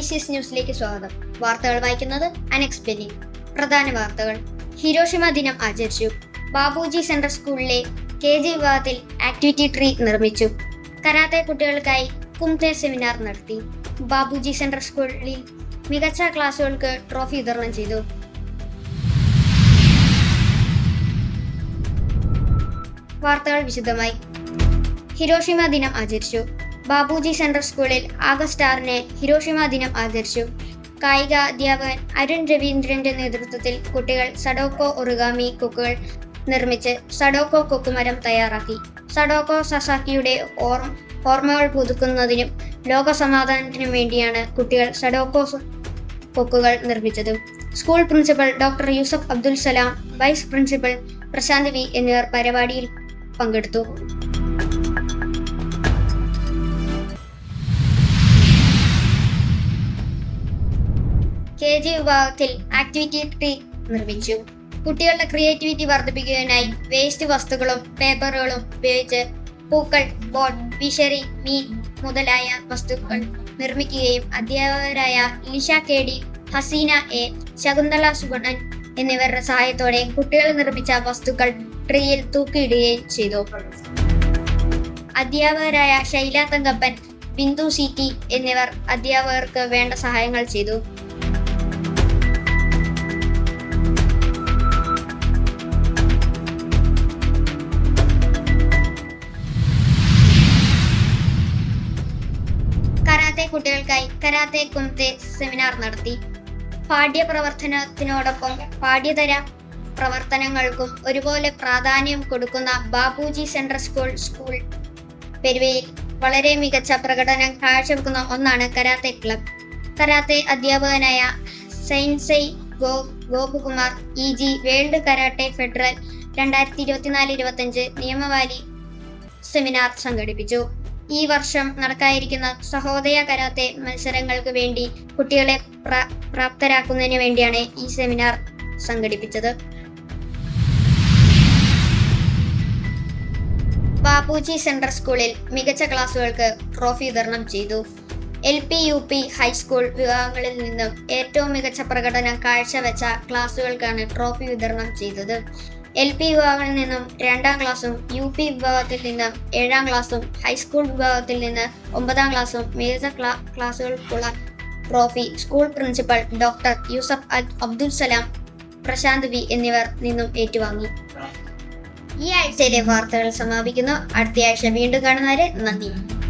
C S ന്യൂസിലേക്ക് സ്വാഗതം. വാർത്തകൾ വായിക്കുന്നത് അനക്സ് ബെലി പ്രധാന വാർത്തകൾ. ഹിരോഷിമ ദിനം ആചരിച്ചു. ബാബുജി സെൻട്രൽ സ്കൂളിലെ കെ ജി വിഭാഗത്തിൽ ആക്ടിവിറ്റി ട്രീ നിർമ്മിച്ചു. കരാത്തെ കുട്ടികൾക്കായി കുംതെ സെമിനാർ നടത്തി. ബാബുജി സെൻട്രൽ സ്കൂളിൽ മികച്ച ക്ലാസുകൾക്ക് ട്രോഫി വിതരണം ചെയ്തു. വാർത്തകൾ വിശദമായി. ഹിരോഷിമ ദിനം ആചരിച്ചു. ബാബുജി സെൻട്രൽ സ്കൂളിൽ ആഗസ്റ്റ് ആറിന് ഹിരോഷിമ ദിനം ആചരിച്ചു. കായിക അധ്യാപകൻ അരുൺ രവീന്ദ്രന്റെ നേതൃത്വത്തിൽ കുട്ടികൾ സഡോക്കോ ഒറിഗാമി കുക്കുകൾ നിർമ്മിച്ച് സഡോക്കോ കൊക്കുമരം തയ്യാറാക്കി. സഡോക്കോ സസാക്കിയുടെ ഓർമ്മ ഓർമ്മകൾ പുതുക്കുന്നതിനും ലോക സമാധാനത്തിനും വേണ്ടിയാണ് കുട്ടികൾ സഡോക്കോ കൊക്കുകൾ നിർമ്മിച്ചത്. School principal doctor Yusuf Abdul Salam vice principal Prashanth V എന്നിവർ പരിപാടിയിൽ പങ്കെടുത്തു. കെ ജി വിഭാഗത്തിൽ ആക്ടിവിറ്റി ട്രീ നിർമ്മിച്ചു. കുട്ടികളുടെ ക്രിയേറ്റിവിറ്റി വർദ്ധിപ്പിക്കുന്നതിനായി വേസ്റ്റ് വസ്തുക്കളും പേപ്പറുകളും ഉപയോഗിച്ച് പൂക്കൾ ബോട്ട് ഫിഷറി മീൻ മുതലായ വസ്തുക്കൾ നിർമ്മിക്കുകയും അധ്യാപകരായ Lisha K D Haseena A Shakuntala Suganan എന്നിവരുടെ സഹായത്തോടെ കുട്ടികൾ നിർമ്മിച്ച വസ്തുക്കൾ ട്രീയിൽ തൂക്കിയിടുകയും ചെയ്തു. അധ്യാപകരായ ശൈല തങ്കപ്പൻ ബിന്ദു സി ടി എന്നിവർ അധ്യാപകർക്ക് വേണ്ട സഹായങ്ങൾ ചെയ്തു. കരാത്തെ കുട്ടികൾക്കായി കരാത്തെ കുമത്തെ സെമിനാർ നടത്തി. പാഠ്യപ്രവർത്തനത്തിനോടൊപ്പം പാഠ്യതര പ്രവർത്തനങ്ങൾക്കും ഒരുപോലെ പ്രാധാന്യം കൊടുക്കുന്ന ബാബുജി സെൻട്രൽ സ്കൂൾ സ്കൂൾ പെരുവയിൽ വളരെ മികച്ച പ്രകടനം കാഴ്ചവെക്കുന്ന ഒന്നാണ് കരാത്തെ ക്ലബ് കരാത്തെ അധ്യാപകനായ sensei go Gopakumar E G world karate federal രണ്ടായിരത്തി ഇരുപത്തിനാല് ഇരുപത്തഞ്ച് നിയമവാലി സെമിനാർ സംഘടിപ്പിച്ചു. ഈ വർഷം നടക്കാനിരിക്കുന്ന സഹോദയ കരാത്തെ മത്സരങ്ങൾക്ക് വേണ്ടി കുട്ടികളെ പ്ര- പ്രാപ്തരാക്കുന്നതിന് വേണ്ടിയാണ് ഈ സെമിനാർ സംഘടിപ്പിച്ചത്. ബാപ്പുജി സെൻട്രൽ സ്കൂളിൽ മികച്ച ക്ലാസുകൾക്ക് ട്രോഫി വിതരണം ചെയ്തു. L P U P high school വിഭാഗങ്ങളിൽ നിന്നും ഏറ്റവും മികച്ച പ്രകടനം കാഴ്ചവെച്ച ക്ലാസുകൾക്കാണ് ട്രോഫി വിതരണം ചെയ്തത്. എൽ പി വിഭാഗത്തിൽ നിന്നും രണ്ടാം ക്ലാസ്സും യു പി വിഭാഗത്തിൽ നിന്ന് ഏഴാം ക്ലാസ്സും ഹൈസ്കൂൾ വിഭാഗത്തിൽ നിന്ന് ഒമ്പതാം ക്ലാസ്സും മികച്ച ക്ലാ ക്ലാസ്സുകൾക്കുള്ള trophy school principal doctor Yusuf Al- Abdul Salam Prashanth V എന്നിവർ നിന്നും ഏറ്റുവാങ്ങി. ഈ ആഴ്ചയിലെ വാർത്തകൾ സമാപിക്കുന്നു. അടുത്ത ആഴ്ച വീണ്ടും കാണുന്നവരെ നന്ദി.